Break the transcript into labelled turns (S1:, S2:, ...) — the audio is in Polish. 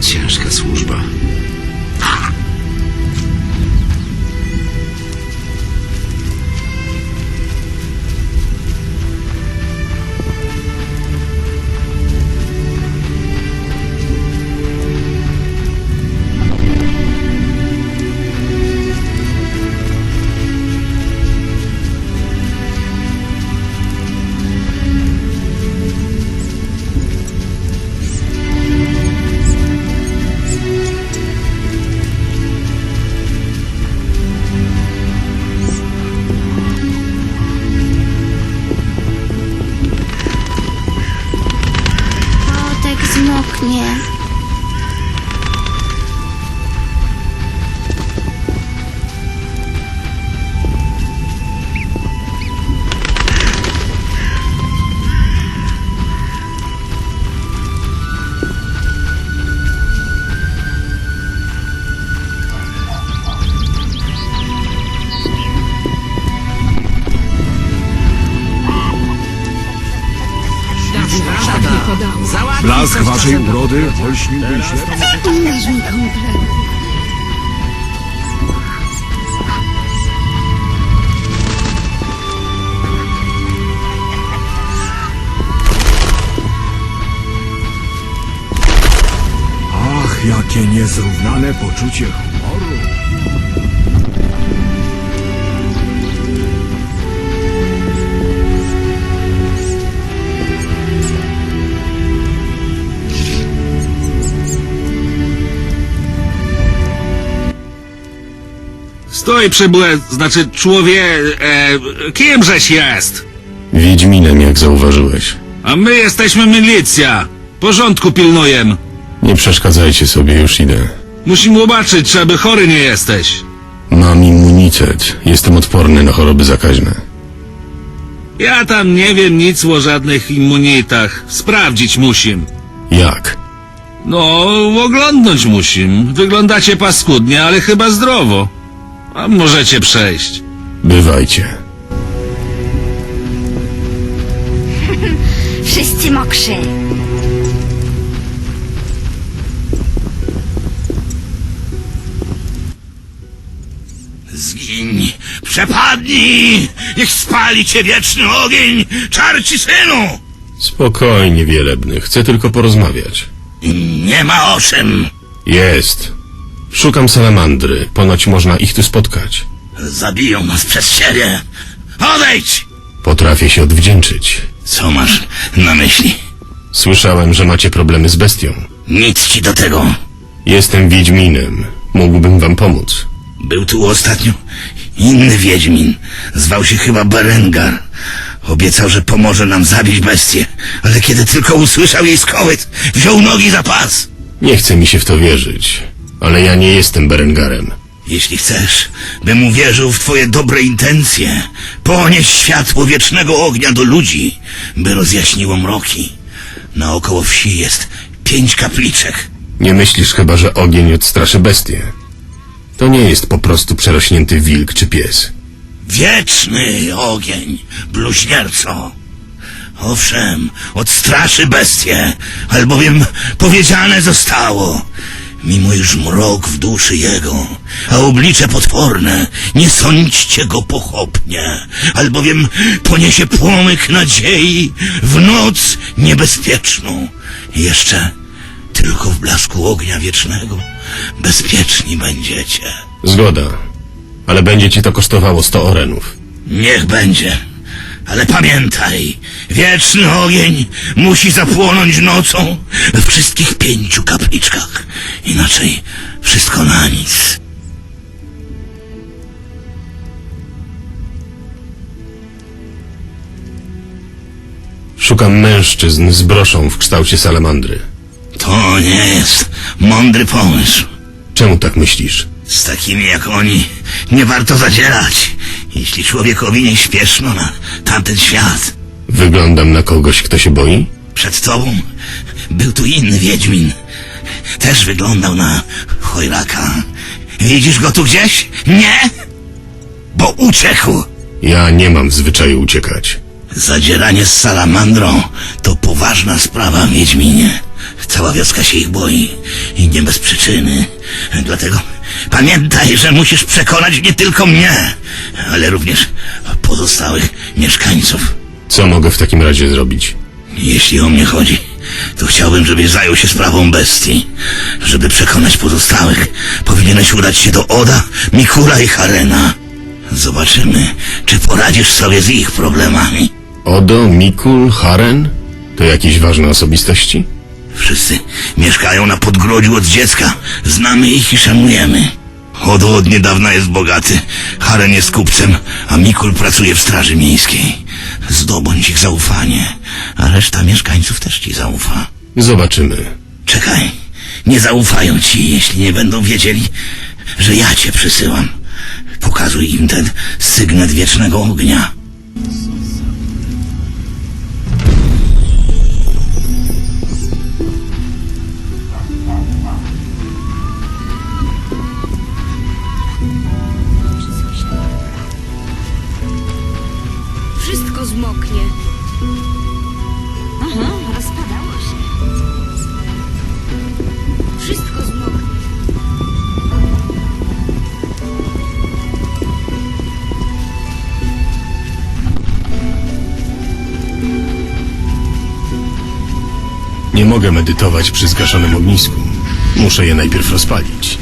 S1: Ciężka służba. Yeah.
S2: Kotek zmoknie.
S3: Blask waszej urody olśniłby
S2: mi komplet.
S3: Ach, jakie niezrównane poczucie humoru.
S4: Stój, przybłe, znaczy człowie... E, kimżeś jest?
S5: Wiedźminem, jak zauważyłeś.
S4: A my jesteśmy milicja. Porządku pilnujem.
S5: Nie przeszkadzajcie sobie, już idę.
S4: Musimy zobaczyć, czy aby chory nie jesteś.
S5: Mam immunitet. Jestem odporny na choroby zakaźne.
S4: Ja tam nie wiem nic o żadnych immunitach. Sprawdzić musim.
S5: Jak?
S4: No, oglądnąć musim. Wyglądacie paskudnie, ale chyba zdrowo. A możecie przejść.
S5: Bywajcie.
S2: Wszyscy mokrzy.
S1: Zgiń, przepadnij! Niech spali cię wieczny ogień, czarci synu!
S5: Spokojnie, wielebny. Chcę tylko porozmawiać.
S1: Nie ma o czym.
S5: Jest. Szukam salamandry. Ponoć można ich tu spotkać.
S1: Zabiją nas przez siebie. Odejdź!
S5: Potrafię się odwdzięczyć.
S1: Co masz na myśli?
S5: Słyszałem, że macie problemy z bestią.
S1: Nic ci do tego.
S5: Jestem Wiedźminem. Mógłbym wam pomóc.
S1: Był tu ostatnio inny wiedźmin. Zwał się chyba Berengar. Obiecał, że pomoże nam zabić bestię. Ale kiedy tylko usłyszał jej skowyt, wziął nogi za pas.
S5: Nie chce mi się w to wierzyć. Ale ja nie jestem Berengarem.
S1: Jeśli chcesz, bym uwierzył w twoje dobre intencje, ponieś światło wiecznego ognia do ludzi, by rozjaśniło mroki. Naokoło wsi jest pięć kapliczek.
S5: Nie myślisz chyba, że ogień odstraszy bestię? To nie jest po prostu przerośnięty wilk czy pies.
S1: Wieczny ogień, bluźnierco. Owszem, odstraszy bestię, albowiem powiedziane zostało. Mimo iż mrok w duszy jego, a oblicze potworne, nie sądźcie go pochopnie, albowiem poniesie płomyk nadziei w noc niebezpieczną. Jeszcze tylko w blasku ognia wiecznego bezpieczni będziecie.
S5: Zgoda. Ale będzie ci to kosztowało 100 orenów.
S1: Niech będzie. Ale pamiętaj, wieczny ogień musi zapłonąć nocą we wszystkich pięciu kapliczkach. Inaczej wszystko na nic.
S5: Szukam mężczyzn z broszą w kształcie salamandry.
S1: To nie jest mądry pomysł.
S5: Czemu tak myślisz?
S1: Z takimi jak oni nie warto zadzierać, jeśli człowiekowi nie śpieszno na tamten świat.
S5: Wyglądam na kogoś, kto się boi?
S1: Przed tobą był tu inny Wiedźmin. Też wyglądał na chojraka. Widzisz go tu gdzieś? Nie? Bo uciekł.
S5: Ja nie mam w zwyczaju uciekać.
S1: Zadzieranie z salamandrą to poważna sprawa, Wiedźminie. Cała wioska się ich boi i nie bez przyczyny. Dlatego pamiętaj, że musisz przekonać nie tylko mnie, ale również pozostałych mieszkańców.
S5: Co mogę w takim razie zrobić?
S1: Jeśli o mnie chodzi, to chciałbym, żebyś zajął się sprawą bestii. Żeby przekonać pozostałych, powinieneś udać się do Oda, Mikula i Harena. Zobaczymy, czy poradzisz sobie z ich problemami.
S5: Odo, Mikul, Haren? To jakieś ważne osobistości?
S1: Wszyscy mieszkają na podgrodziu od dziecka. Znamy ich i szanujemy. Odo od niedawna jest bogaty, Haren jest kupcem, a Mikul pracuje w straży miejskiej. Zdobądź ich zaufanie, a reszta mieszkańców też ci zaufa.
S5: Zobaczymy.
S1: Czekaj, nie zaufają ci, jeśli nie będą wiedzieli, że ja cię przysyłam. Pokazuj im ten sygnet wiecznego ognia.
S2: Wszystko zmoknie. Aha, rozpadało się. Wszystko zmoknie.
S5: Nie mogę medytować przy zgaszonym ognisku. Muszę je najpierw rozpalić.